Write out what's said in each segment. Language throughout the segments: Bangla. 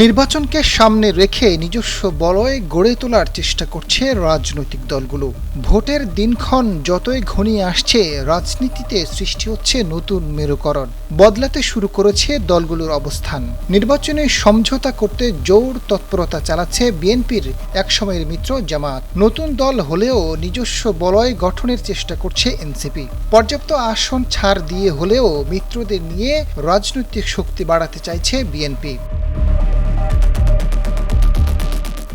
নির্বাচনকে সামনে রেখে নিজস্ব বলয় গড়ে তোলার চেষ্টা করছে রাজনৈতিক দলগুলো। ভোটের দিনক্ষণ যতই ঘনিয়ে আসছে, রাজনীতিতে সৃষ্টি হচ্ছে নতুন মেরুকরণ। বদলাতে শুরু করেছে দলগুলোর অবস্থান। নির্বাচনে সমঝোতা করতে জোর তৎপরতা চালাচ্ছে বিএনপির একসময়ের মিত্র জামাত। নতুন দল হলেও নিজস্ব বলয় গঠনের চেষ্টা করছে এনসিপি। পর্যাপ্ত আসন ছাড় দিয়ে হলেও মিত্রদের নিয়ে রাজনৈতিক শক্তি বাড়াতে চাইছে বিএনপি।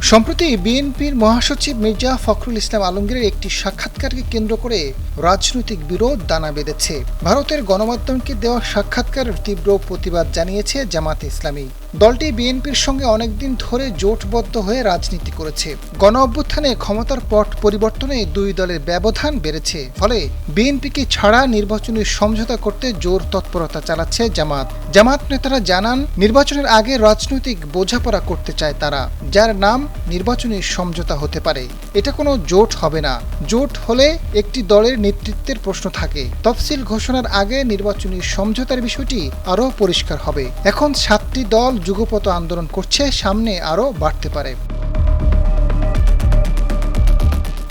সম্প্রতি বিএনপির মহাসচিব মির্জা ফখরুল ইসলাম আলমগীরের একটি সাক্ষাৎকারকে কেন্দ্র করে রাজনৈতিক বিরোধ দানা বেঁধেছে। ভারতের গণমাধ্যমকে দেওয়া সাক্ষাৎকারের তীব্র প্রতিবাদ জানিয়েছে জামাতে ইসলামী। দলটি বিএনপির সঙ্গে অনেকদিন ধরে জোটবদ্ধ হয়ে রাজনীতি করেছে। গণ অভ্যুত্থানে ক্ষমতার পট পরিবর্তনে দুই দলের ব্যবধান বেড়েছে। ফলে বিএনপিকে ছাড়া নির্বাচনী সমঝোতা করতে জোর তৎপরতা চালাচ্ছে জামাত। জামাত নেতারা জানান, নির্বাচনের আগে রাজনৈতিক বোঝাপড়া করতে চায় তারা, যার নাম নির্বাচনী সমঝোতা হতে পারে। এটা কোনো জোট হবে না। জোট হলে একটি দলের নেতৃত্বের প্রশ্ন থাকে। তফসিল ঘোষণার আগে নির্বাচনী সমঝোতার বিষয়টি আরও পরিষ্কার হবে। এখন সাতটি দল যুগপত আন্দোলন করছে, সামনে আরও বাড়তে পারে।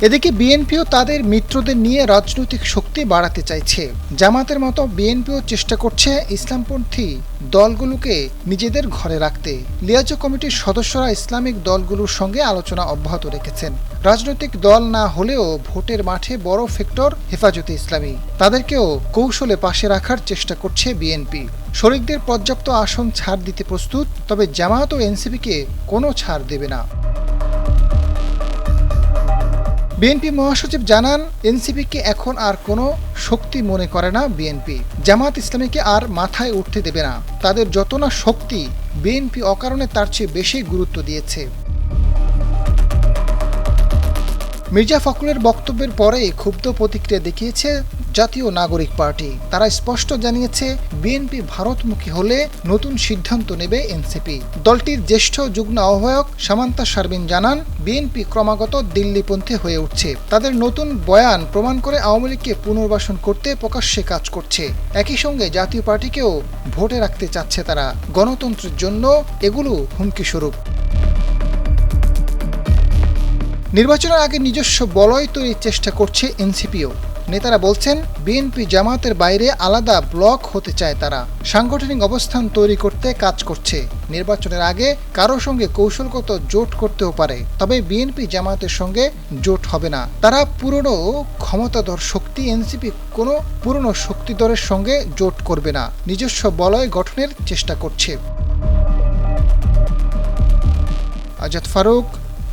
এদিকে বিএনপিও তাদের মিত্রদের নিয়ে রাজনৈতিক শক্তি বাড়াতে চাইছে। জামাতের মতো বিএনপিও চেষ্টা করছে ইসলামপন্থী দলগুলোকে নিজেদের ঘরে রাখতে। লিয়াজো কমিটির সদস্যরা ইসলামিক দলগুলোর সঙ্গে আলোচনা অব্যাহত রেখেছেন। রাজনৈতিক দল না হলেও ভোটের মাঠে বড় ফ্যাক্টর হেফাজতে ইসলামী। তাদেরকেও কৌশলে পাশে রাখার চেষ্টা করছে বিএনপি। শরিকদের পর্যাপ্ত আসন ছাড় দিতে প্রস্তুত, তবে জামায়াত ও এনসিপিকে কোনো ছাড় দেবে না। বিএনপি মহাসচিব জানান, এনসিপিকে এখন আর কোনো শক্তি মনে করে না বিএনপি। জামাত ইসলামীকে আর মাথায় উঠতে দেবে না। তাদের যত না শক্তি, বিএনপি অকারণে তার চেয়ে বেশি গুরুত্ব দিয়েছে। মির্জা ফখরুলের বক্তব্যের পরে ক্ষুব্ধ প্রতিক্রিয়া দেখিয়েছে জাতীয় নাগরিক পার্টি। তারা স্পষ্ট জানিয়েছে, বিএনপি ভারতমুখী হলে নতুন সিদ্ধান্ত নেবে এনসিপি। দলটির জ্যেষ্ঠ যুগ্ম আহ্বায়ক সামান্তা শারবিন জানান, বিএনপি ক্রমাগত দিল্লিপন্থী হয়ে উঠছে। তাদের নতুন বয়ান প্রমাণ করে আওয়ামী লীগকে পুনর্বাসন করতে প্রকাশ্যে কাজ করছে। একই সঙ্গে জাতীয় পার্টিকেও ভোটে রাখতে চাচ্ছে তারা। গণতন্ত্রের জন্য এগুলো হুমকি স্বরূপ নির্বাচনের আগে নিজস্ব বলয় তৈরির চেষ্টা করছে এনসিপিও। নেতারা বলছেন, বিএনপি জামাতের বাইরে আলাদা ব্লক হতে চায় তারা। সাংগঠনিক অবস্থান তৈরি করতে কাজ করছে। নির্বাচনের আগে কারও সঙ্গে কৌশলগত জোট করতেও পারে, তবে বিএনপি জামাতের সঙ্গে জোট হবে না। তারা পুরনো ক্ষমতাধর শক্তি, এনসিপি কোনো পুরনো শক্তিধরের সঙ্গে জোট করবে না। নিজস্ব বলয় গঠনের চেষ্টা করছে। আজাদ ফারুক